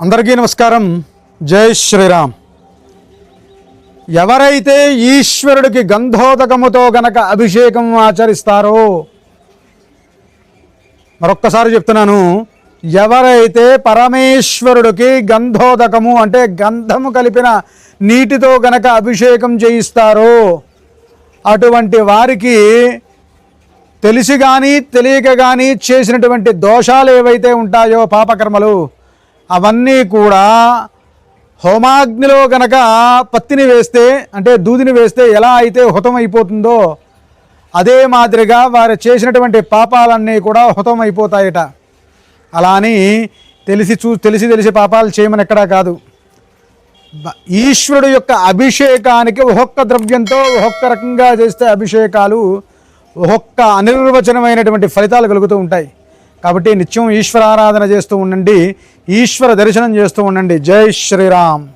అందరికీ నమస్కారం. జై శ్రీరామ్. ఎవరైతే ఈశ్వరుడికి గంధోదకముతో గనక అభిషేకం ఆచరిస్తారో మరొక్కసారి చెప్తున్నాను ఎవరైతే పరమేశ్వరుడికి గంధోదకము అంటే గంధము కలిపిన నీటితో గనక అభిషేకం చేయిస్తారో అటువంటి వారికి తెలిసి కానీ తెలియక కానీ చేసినటువంటి దోషాలు ఏవైతే ఉంటాయో పాపకర్మలు అవన్నీ కూడా హోమాగ్నిలో గనక పత్తిని వేస్తే అంటే దూదిని వేస్తే ఎలా అయితే హుతమైపోతుందో అదే మాదిరిగా వారు చేసినటువంటి పాపాలన్నీ కూడా హుతమైపోతాయట. అలా అని తెలిసి చూ తెలిసి తెలిసి పాపాలు చేయమని ఎక్కడా కాదు. ఈశ్వరుడు యొక్క అభిషేకానికి ఒక్కొక్క ద్రవ్యంతో ఒక్కొక్క రకంగా చేస్తే అభిషేకాలు ఒక్కొక్క అనిర్వచనమైనటువంటి ఫలితాలు కలుగుతూ ఉంటాయి. కాబట్టి నిత్యం ఈశ్వరారాధన చేస్తూ ఉండండి ఈశ్వర దర్శనం చేస్తూ ఉండండి. జై శ్రీరామ్.